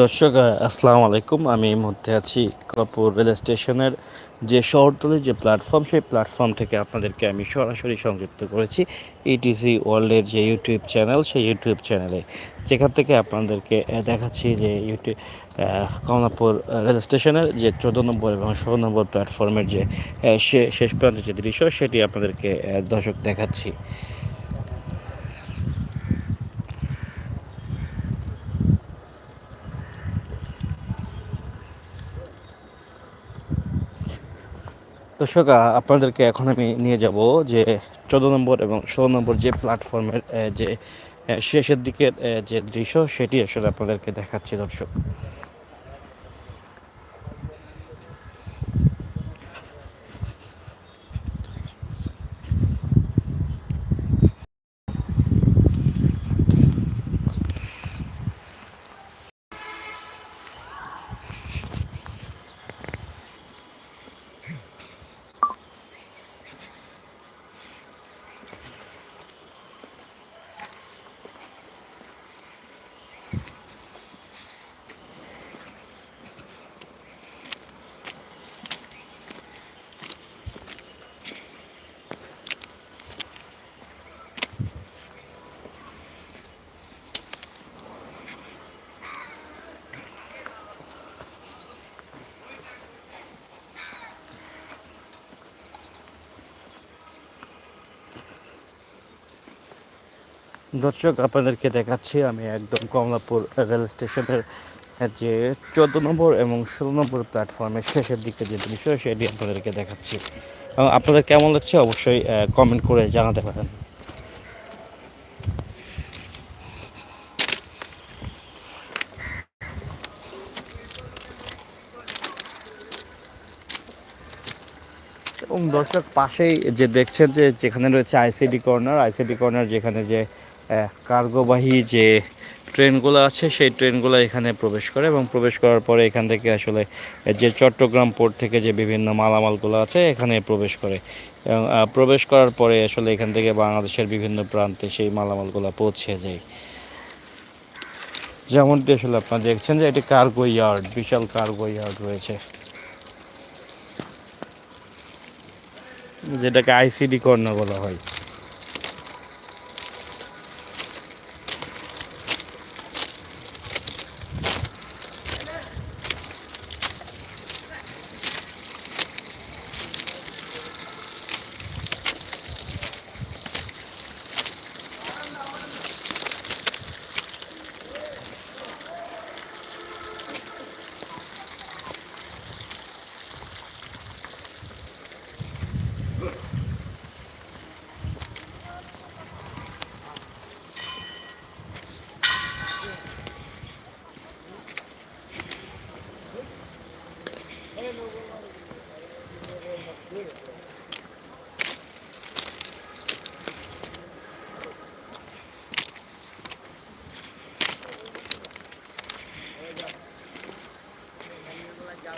দর্শক, আসসালামু আলাইকুম। আমি এই মুহূর্তে আছি কপুর রেল স্টেশনের যে শহরতলির যে প্ল্যাটফর্ম, সেই প্ল্যাটফর্ম থেকে আপনাদেরকে আমি সরাসরি সংযুক্ত করেছি ইটিসি ওয়ার্ল্ডের যে ইউটিউব চ্যানেল, সেই ইউটিউব চ্যানেলে। যেখান থেকে আপনাদেরকে দেখাচ্ছি যে ইউটিউব কমলাপুর রেল স্টেশনের যে চোদ্দ নম্বর এবং ষোলো নম্বর প্ল্যাটফর্মের যে শেষ প্রান্তের যে দৃশ্য, সেটি আপনাদেরকে দর্শক দেখাচ্ছি। দর্শক আপনাদেরকে এখন আমি নিয়ে যাব যে চোদ্দ নম্বর এবং ষোলো নম্বর যে প্ল্যাটফর্মের যে শেষের দিকের যে দৃশ্য, সেটি আসলে আপনাদেরকে দেখাচ্ছি দর্শক। দর্শক, আপনাদেরকে দেখাচ্ছি, আমি একদম কমলাপুর রেল স্টেশনের যে চোদ্দ নম্বর এবং ষোলো নম্বর প্ল্যাটফর্মের শেষের দিকে যে দৃশ্য, সেটি আপনাদেরকে দেখাচ্ছি। এবং আপনাদের কেমন লাগছে, অবশ্যই কমেন্ট করে জানাতে পারেন। এবং দর্শক, পাশেই যে দেখছেন যে যেখানে রয়েছে আইসিডি কর্নার আইসিডি কর্নার যেখানে যে কার্গোবাহী যে ট্রেনগুলো আছে, সেই ট্রেনগুলো এখানে প্রবেশ করে এবং প্রবেশ করার পরে এখান থেকে আসলে যে চট্টগ্রাম পোর্ট থেকে যে বিভিন্ন মালামালগুলো আছে, এখানে প্রবেশ করে। এবং প্রবেশ করার পরে আসলে এখান থেকে বাংলাদেশের বিভিন্ন প্রান্তে সেই মালামালগুলো পৌঁছে যায়। যেমনটি আসলে আপনারা দেখছেন যে এটি কার্গো ইয়ার্ড, বিশাল কার্গো ইয়ার্ড রয়েছে। যেটাকে আইসিডি কর্নার বলা হয়।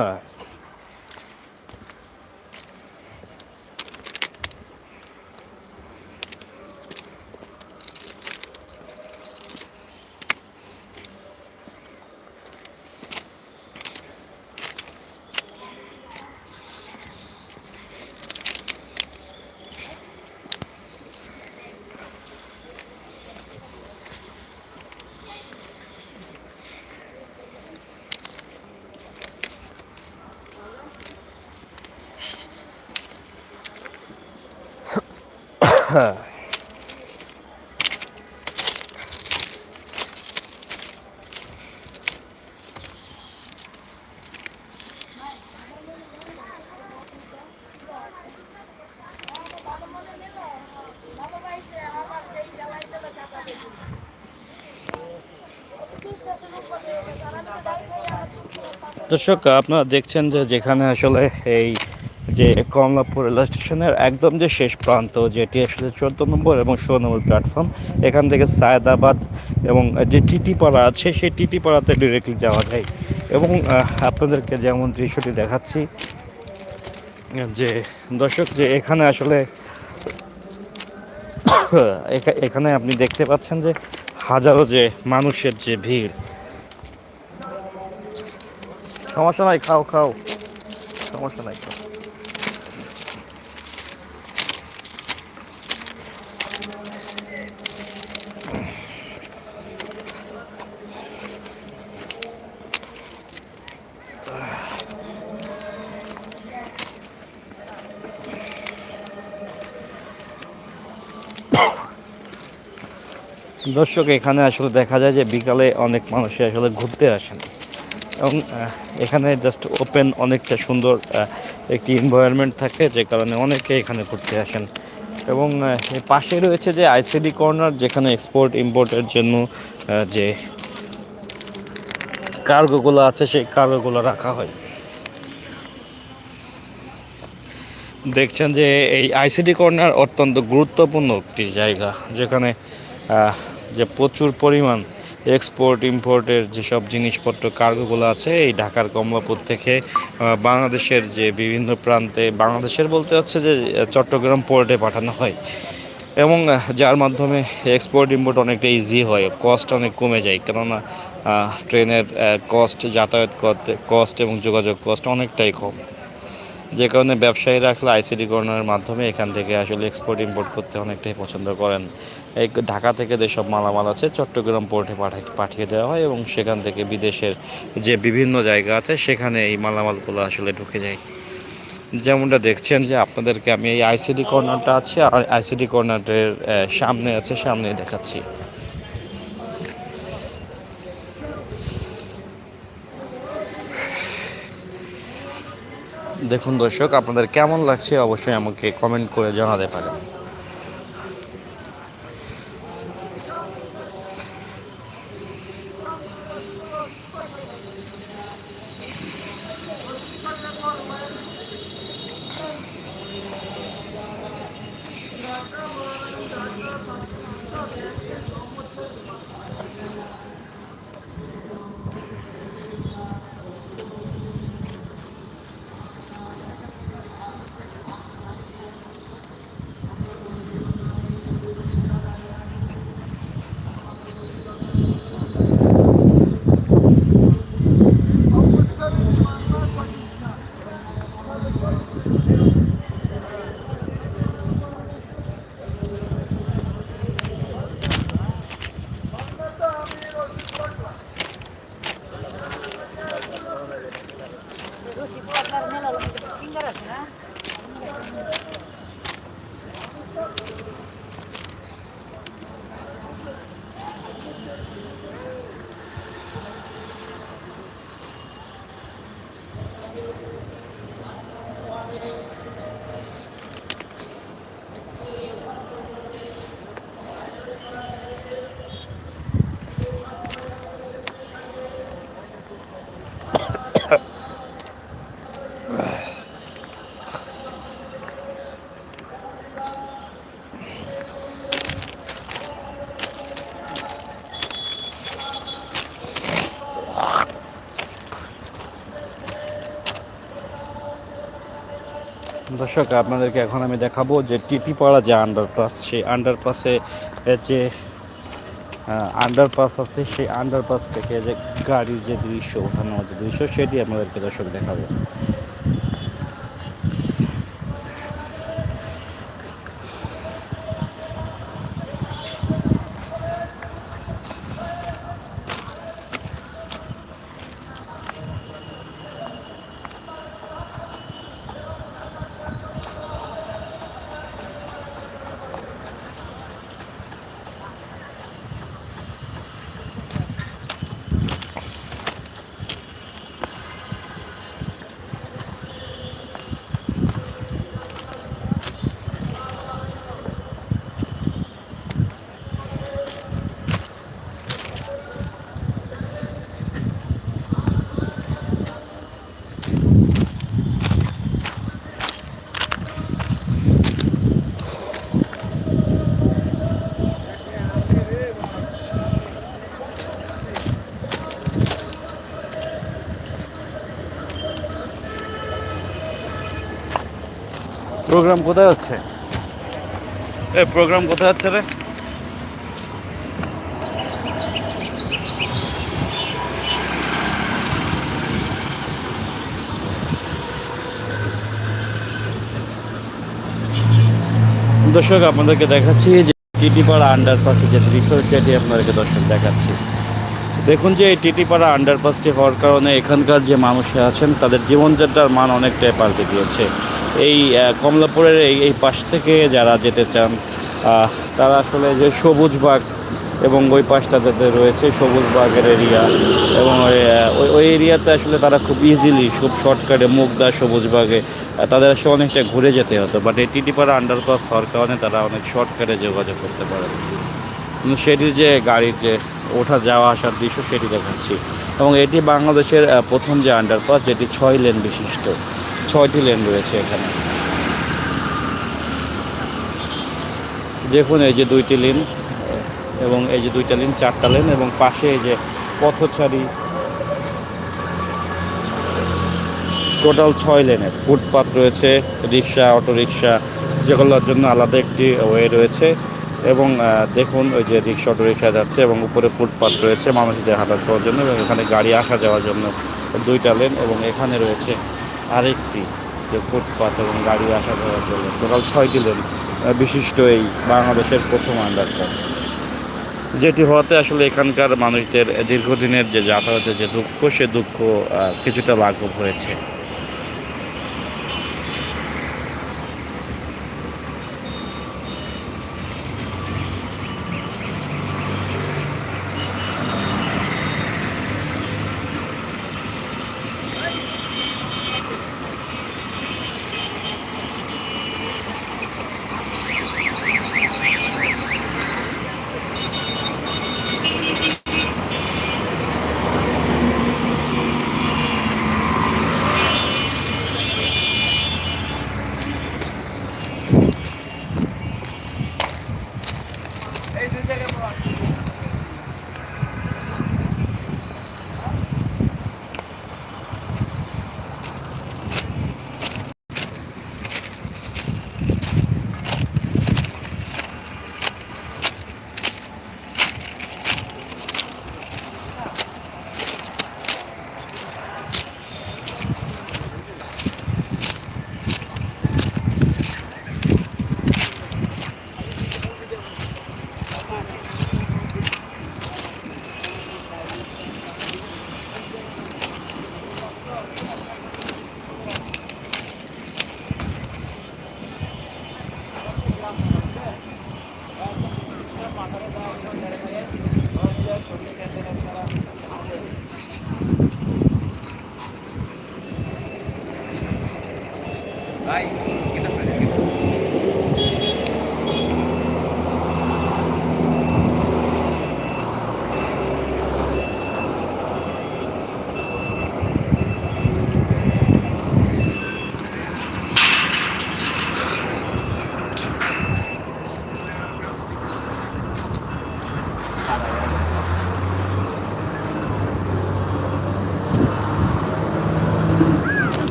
は。হ্যাঁ। দর্শক আপনারা দেখছেন যে যেখানে আসলে এই যে কমলাপুর রেল স্টেশনের একদম যে শেষ প্রান্ত, যেটি আসলে চোদ্দ নম্বর এবং ষোলো নম্বর প্ল্যাটফর্ম এখান থেকে সায়দাবাদ এবং যে টিটি পাড়া আছে, সেই টিটি পাড়াতে ডিরেক্টলি যাওয়া যায়। এবং আপনাদেরকে যেমন দৃশ্যটি দেখাচ্ছি, যে দর্শক, যে এখানে আসলে এখা- এখানে আপনি দেখতে পাচ্ছেন যে হাজারো যে মানুষের যে ভিড়। সমস্যা নাই, খাও খাও। সমস্যা নাই, খাও। দর্শক, এখানে আসলে দেখা যায় যে বিকালে অনেক মানুষই আসলে ঘুরতে আসেন। এবং এখানে জাস্ট ওপেন অনেকটা সুন্দর একটি এনভায়রনমেন্ট থাকে, যে কারণে অনেকে এখানে ঘুরতে আসেন। এবং পাশে রয়েছে যে আইসিডি কর্নার যেখানে এক্সপোর্ট ইম্পোর্টের জন্য যে কার্গোগুলো আছে, সেই কার্গোগুলো রাখা হয়। দেখছেন যে এই আইসিডি কর্নার অত্যন্ত গুরুত্বপূর্ণ একটি জায়গা, যেখানে যে প্রচুর পরিমাণ এক্সপোর্ট ইম্পোর্টের যেসব জিনিসপত্র কার্গোগুলো আছে, এই ঢাকার কমলাপুর থেকে বাংলাদেশের যে বিভিন্ন প্রান্তে, বাংলাদেশের বলতে হচ্ছে যে, চট্টগ্রাম পোর্টে পাঠানো হয়। এবং যার মাধ্যমে এক্সপোর্ট ইম্পোর্ট অনেকটা ইজি হয় কস্ট অনেক কমে যায়, কেননা ট্রেনের কস্ট যাতায়াত কস্ট এবং যোগাযোগ কস্ট অনেকটাই কম। যে কারণে ব্যবসায়ীরা আসলে আইসিডি কর্নারের মাধ্যমে এখান থেকে আসলে এক্সপোর্ট ইম্পোর্ট করতে অনেকটাই পছন্দ করেন। এই ঢাকা থেকে যেসব মালামাল আছে, চট্টগ্রাম পোর্টে পাঠিয়ে দেওয়া হয় এবং সেখান থেকে বিদেশের যে বিভিন্ন জায়গা আছে, সেখানে এই মালামালগুলো আসলে ঢুকে যায়। যেমনটা দেখছেন যে আপনাদেরকে আমি এই আইসিডি কর্নারটা আছে, আর আইসিডি কর্নারের সামনে আছে সামনে দেখাচ্ছি। দেখুন দর্শক আপনাদের কেমন লাগছে অবশ্যই আমাকে কমেন্ট করে জানাতে পারেন। দর্শক, আপনাদেরকে এখন আমি দেখাবো যে টিটি পাড়া যে আন্ডারপাস সেই আন্ডারপাসে যে আন্ডারপাস আছে, সেই আন্ডারপাস থেকে যে গাড়ির যে দৃশ্য ওঠানো যে দৃশ্য, সেটি আপনাদেরকে দর্শক দেখাবো। প্রোগ্রাম কোথায় হচ্ছে? এ প্রোগ্রাম কোথায় হচ্ছে রে? দর্শক আপনাদেরকে দেখাচ্ছি যে টিটিপাড়া আন্ডারপাসে যে দৃশ্য সেটি আপনাদেরকে দর্শক দেখাচ্ছি। দেখুন যে এই টিটিপাড়া আন্ডারপাসটি হওয়ার কারণে এখানকার যে মানুষরা আছেন তাদের জীবনযাত্রার মান অনেকটাই পাল্টে গিয়েছে। এই কমলাপুরের এই এই পাশ থেকে যারা যেতে চান তারা আসলে যে সবুজ বাগ এবং ওই পাশটা যাতে রয়েছে সবুজ বাগের এরিয়া এবং ওই, ওই এরিয়াতে আসলে তারা খুব ইজিলি খুব শর্টকাটে মুগদা সবুজ বাগে তাদের আসলে অনেকটা ঘুরে যেতে হতো। বাট এই টিটিপাড়া আন্ডারপাস হওয়ার কারণে তারা অনেক শর্টকাটে যোগাযোগ করতে পারে। কিন্তু সেটির যে গাড়ির যে ওঠা যাওয়া আসার দৃশ্য সেটি দেখাচ্ছি। এবং এটি বাংলাদেশের প্রথম যে আন্ডারপাস যেটি ছয় লেন বিশিষ্ট। ছয়টি লেন রয়েছে এখানে। দেখুন এই যে দুইটি লেন, এবং এই যে দুইটা লেন, চারটা লেন, এবং পাশে এই যে পথচারী টোটাল ছয় লেনের ফুটপাথ রয়েছে, রিক্সা অটোরিকশা যেগুলোর জন্য আলাদা একটি ওয়ে রয়েছে, এবং দেখুন ওই যে রিক্সা অটোরিকশা যাচ্ছে, এবং উপরে ফুটপাথ রয়েছে মানুষদের হাঁটাচলার জন্য, এবং এখানে গাড়ি আসা যাওয়ার জন্য দুইটা লেন, এবং এখানে রয়েছে আরেকটি যে ফুটপাথ এবং গাড়ি আসা করা চলে। টোটাল ছয়টি লেন বিশিষ্ট এই বাংলাদেশের প্রথম আন্ডারপাস যেটি হওয়াতে আসলে এখানকার মানুষদের দীর্ঘদিনের যে যাতায়াতের যে দুঃখ, সে দুঃখ কিছুটা লাঘব হয়েছে।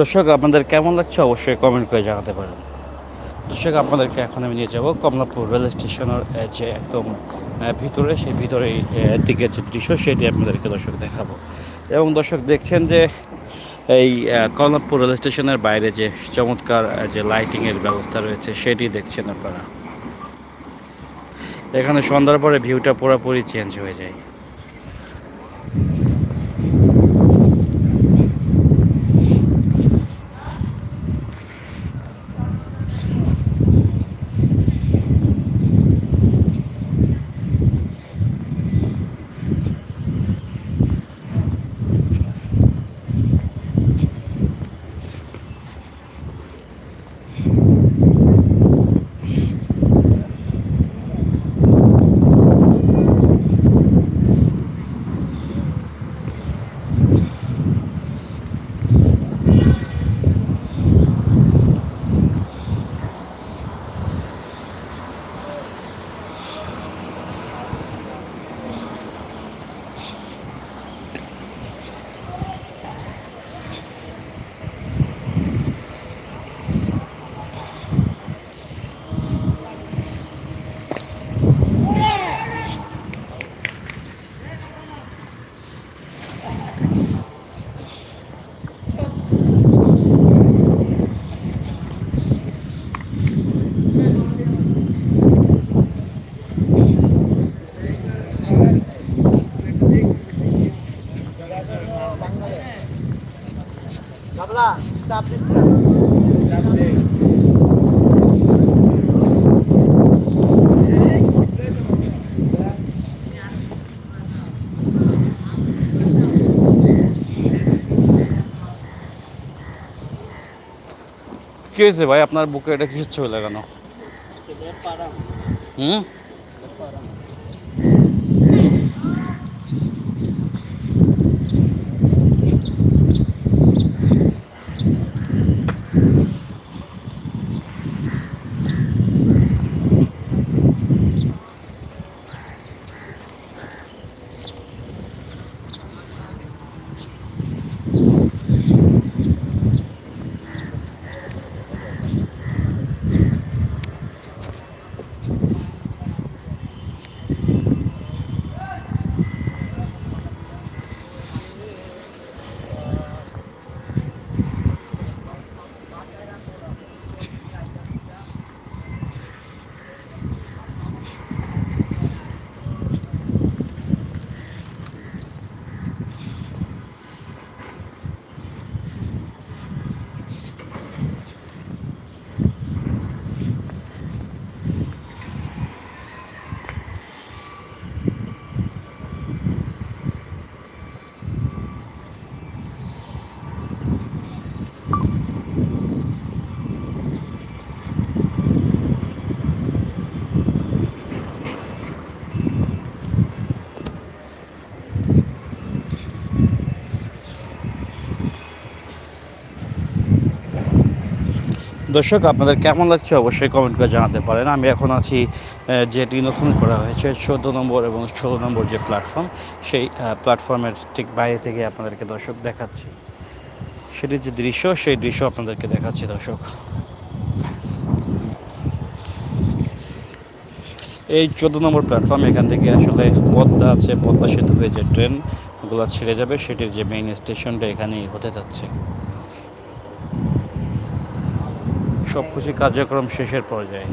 দর্শক, আপনাদের কেমন লাগছে অবশ্যই কমেন্ট করে জানাতে পারেন। দর্শক, আপনাদেরকে এখন আমি নিয়ে যাব কমলাপুর রেল স্টেশনের যে একদম ভিতরে, সেই ভিতরে দিকে যে দৃশ্য, সেটি আপনাদেরকে দর্শক দেখাবো। এবং দর্শক, দেখছেন যে এই কমলাপুর রেল স্টেশনের বাইরে যে চমৎকার যে লাইটিংয়ের ব্যবস্থা রয়েছে, সেটি দেখছেন আপনারা। এখানে সন্ধ্যার পরে ভিউটা পুরোপুরি চেঞ্জ হয়ে যায়। কি হয়েছে ভাই? আপনার বুকে এটা কিসের ছবি লাগানো? হুম? দর্শক, আপনাদের কেমন লাগছে অবশ্যই কমেন্ট করে জানাতে পারেন। আমি এখন আছি যেটি নতুন করা হয়েছে চোদ্দ নম্বর এবং ষোলো নম্বর যে প্ল্যাটফর্ম সেই প্ল্যাটফর্মের ঠিক বাইরে থেকে আপনাদেরকে দর্শক দেখাচ্ছি। সেটির যে দৃশ্য, সেই দৃশ্য আপনাদেরকে দেখাচ্ছি দর্শক। এই চোদ্দ নম্বর প্ল্যাটফর্ম এখান থেকে আসলে পদ্মা আছে, পদ্মা সেতু হয়ে যে ট্রেনগুলো ছেড়ে যাবে, সেটির যে মেইন স্টেশনটা এখানেই হতে যাচ্ছে। সব কিছু কার্যক্রম শেষের পর্যায়ে।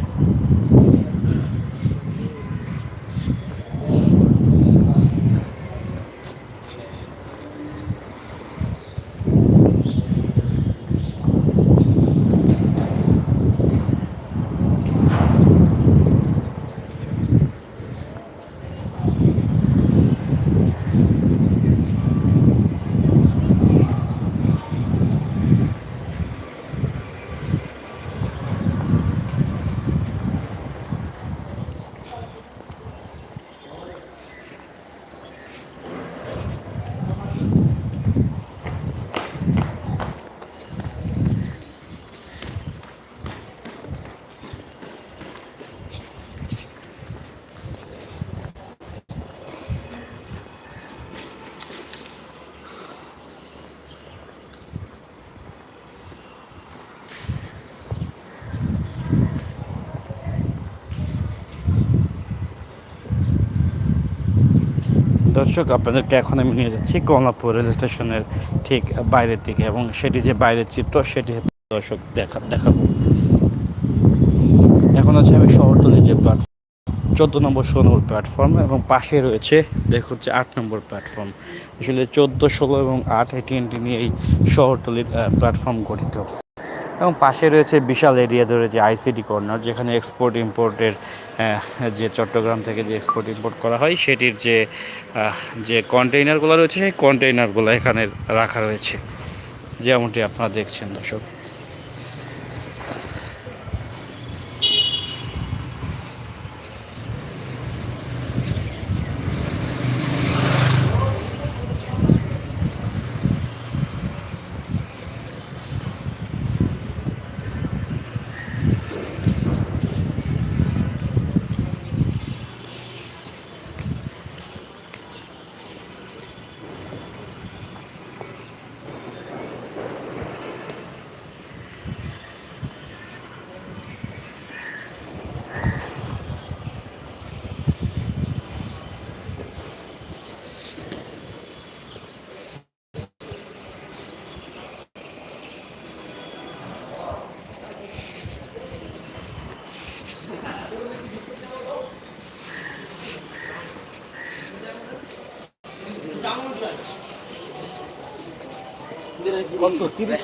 দর্শক, আপনাদেরকে এখন আমি নিয়ে যাচ্ছি কমলাপুর রেল স্টেশনের ঠিক বাইরের দিকে এবং সেটি যে বাইরের চিত্র, সেটি দর্শক দেখা দেখাবো। এখন আছে আমি শহরতলির যে প্ল্যাটফর্ম চোদ্দ নম্বর ষোলো নম্বর প্ল্যাটফর্ম এবং পাশে রয়েছে দেখো হচ্ছে আট নম্বর প্ল্যাটফর্ম আসলে চোদ্দ, ষোলো এবং আট তিনটি নিয়ে এই শহরতলির প্ল্যাটফর্ম গঠিত। এবং পাশে রয়েছে বিশাল এরিয়া ধরে যে আইসিডি কর্নার, যেখানে এক্সপোর্ট ইম্পোর্টের যে চট্টগ্রাম থেকে যে এক্সপোর্ট ইম্পোর্ট করা হয়, সেটির যে যে কন্টেইনারগুলো রয়েছে, সেই কন্টেইনারগুলো এখানে রাখা রয়েছে। যেমনটি আপনারা দেখছেন, দর্শক। কত? তিরিশ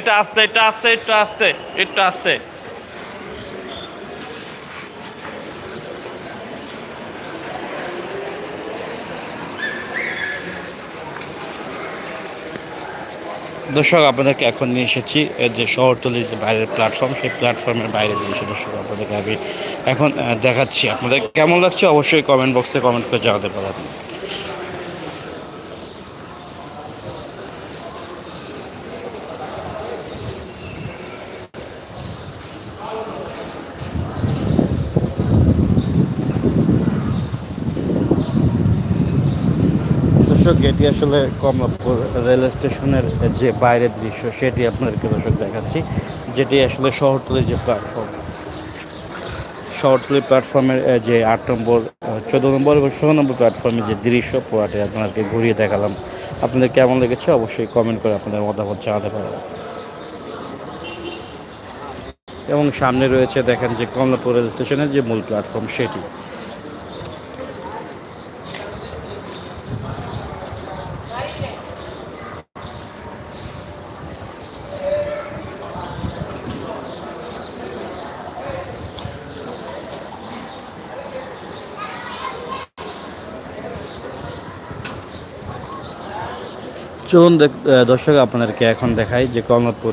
এটা আসতে এটা আসতে একটু আসতে একটু আসতে। দর্শক, আপনাদেরকে এখন নিয়ে এসেছি যে শহরতলির যে বাইরের প্ল্যাটফর্ম সেই প্ল্যাটফর্মের বাইরে নিয়ে এসে দর্শক, আপনাদেরকে আমি এখন দেখাচ্ছি। আপনাদের কেমন লাগছে? অবশ্যই কমেন্ট বক্সে কমেন্ট করে জানাতে পারেন দর্শক এটি আসলে কমলাপুর রেল স্টেশনের যে বাইরের দৃশ্য, সেটি আপনাদেরকে দর্শক দেখাচ্ছি, যেটি আসলে শহরতলির যে প্ল্যাটফর্ম শহরতলি প্ল্যাটফর্মের যে আট নম্বর চোদ্দ নম্বর এবং ষোলো নম্বর প্ল্যাটফর্মের যে দৃশ্য, পুরাটি আপনাদেরকে ঘুরিয়ে দেখালাম। আপনাদের কেমন লেগেছে অবশ্যই কমেন্ট করে আপনাদের মতামত জানাতে পারেন। এবং সামনে রয়েছে, দেখেন যে কমলাপুর রেল স্টেশনের যে মূল প্ল্যাটফর্ম সেটি। চলুন দর্শক, আপনাদেরকে এখন দেখাই যে কমলাপুর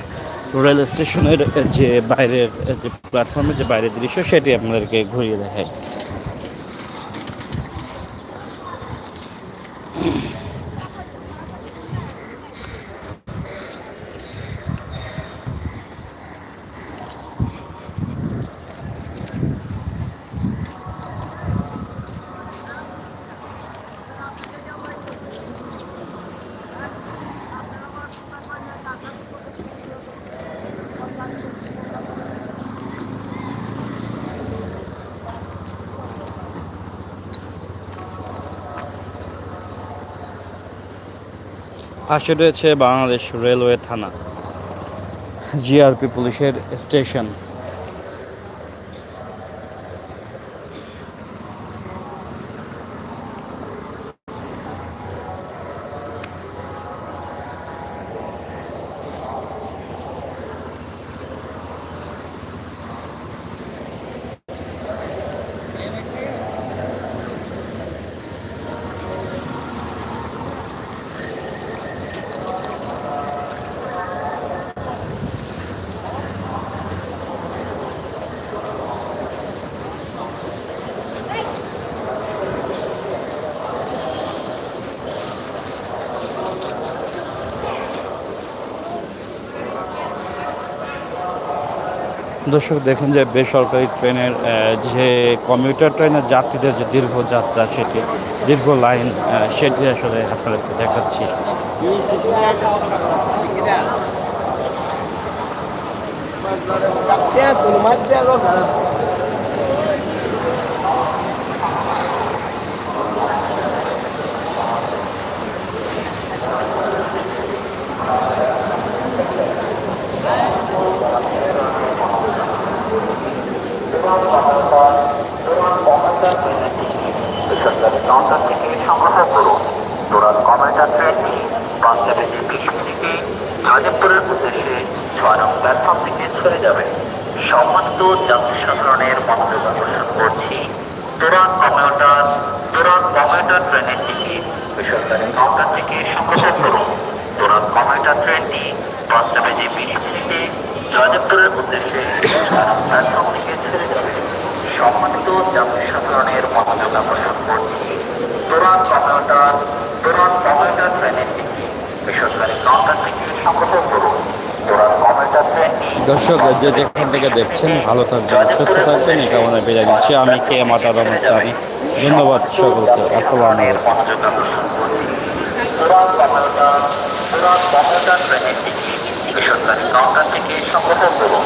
রেল স্টেশনের যে বাইরের যে প্ল্যাটফর্মের যে বাইরের দৃশ্য, সেটি আপনাদেরকে ঘুরিয়ে দেখাই। পাশে রয়েছে বাংলাদেশ রেলওয়ে থানা। জিআরপি পুলিশের স্টেশন। দর্শক, দেখুন যে বেসরকারি ট্রেনের যে কমিউটার ট্রেনের যাত্রীদের যে দীর্ঘ যাত্রা সেটি, দীর্ঘ লাইন সেটি আসলে আপনাদেরকে দেখাচ্ছি। বেসরকারি কমিউটার ট্রেনটি পাঁচটা বেজে বিশ গাজীপুরের ছয় নং প্ল্যাটফর্ম থেকে ছেড়ে যাবে সম্মানিত করছি দৌড়ান কমিউটার দৌড়ান কমিউটার ট্রেনের টিকিট বেসরকারি কাউন্টার থেকে সংগ্রহ করুন দৌড়ান কমিউটার ট্রেনটি পাঁচটা বেজে বিশ মিনিটে জয়দেবপুরের উদ্দেশ্যে ছয় থেকে ছেড়ে যাবে সম্মানিত সাধারণের করছি। ট্রেনের টিকিট বেসরকারি কাউন্টার থেকে সংগ্রহ করুন। দর্শক যে যেখান থেকে দেখছেন ভালো থাকবেন সুস্থ থাকবেন এই কামনায় বিদায় নিচ্ছি। আমি কে মাতা রহমান সানি। ধন্যবাদ সকলকে। আসসালামু আলাইকুম। বেসরকারি কাউন্টার থেকে সংগ্রহ করুন।